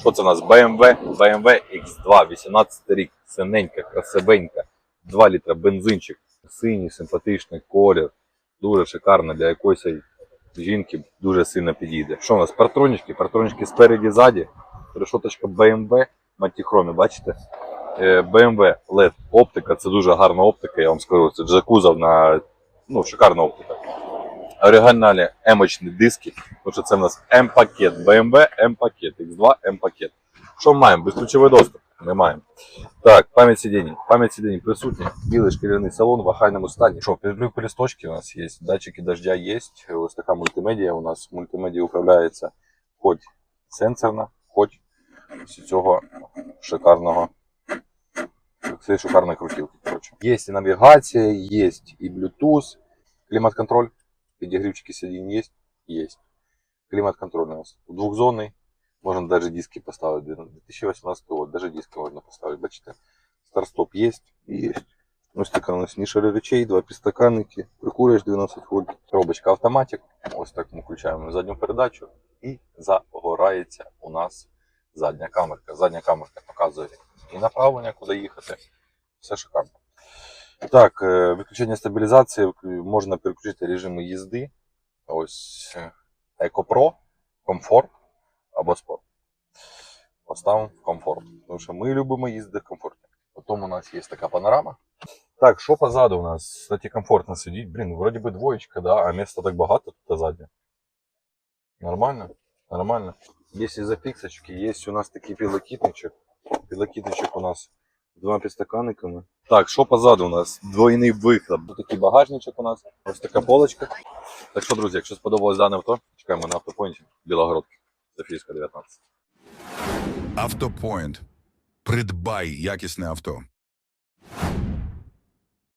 Що це у нас? BMW, BMW X2, 18 рік, синенька, красивенька, 2 літра бензинчик, синій, симпатичний колір, дуже шикарно для якоїсь жінки дуже сильно підійде. Що у нас? Партронічки, партронічки спереді, ззаді, решоточка BMW, мантіхромі, бачите? Е, BMW LED оптика, це дуже гарна оптика, я вам скажу. Це джакузов на ну, шикарна оптика. Оригінальні емочні диски, тому що це в нас М-пакет, BMW М-пакет, X2 М-пакет. Що маємо? Безключовий доступ? Не маємо. Так, пам'ять сидінь. Пам'ять сидінь присутня. Білий шкіряний салон в охайному стані. Що, підлюки листочки у нас є, датчики дождя є. Ось така мультимедіа у нас. Мультимедіа управляється хоч сенсорно, хоч цього шикарного цієї шикарної крутілки. Є і навігація, є і Bluetooth, клімат-контроль, підігрівчики сидінь є, є. Клімат-контроль у нас двохзонний, можна навіть диски поставити. 2018 год, даже диски можна поставити. Бачите, старт-стоп є і є. Ось така у нас ніша речей, два підстаканники, прикурюєш 12 вольт, коробочка автоматик. Ось так ми включаємо задню передачу і загорається у нас задня камерка. Задня камерка показує і направлення, куди їхати. Все шикарно. Так, е, виключення стабілізації можна переключити режими їзди. Ось е, Eco Pro, комфорт або спорт. Поставимо комфорт. Тому що ми любимо їздити в комфорті. Потім у нас є така панорама. Так, що позаду у нас? Кстати, комфортно сидіть. Блін, вроді би двоєчка, да, а місця так багато тут ззаді. Нормально? Нормально. Если за фиксочки, есть у нас такий підлокітничок. Підлокітничок у нас двома підстаканниками. Так, що позаду у нас? Двойний вихлоп. Такий багажничок у нас. Ось така полочка. Так що, друзі, якщо сподобалось дане авто, чекаємо на автопойнті. Білогородки. Софійська 19. Автопойнт. Придбай якісне авто.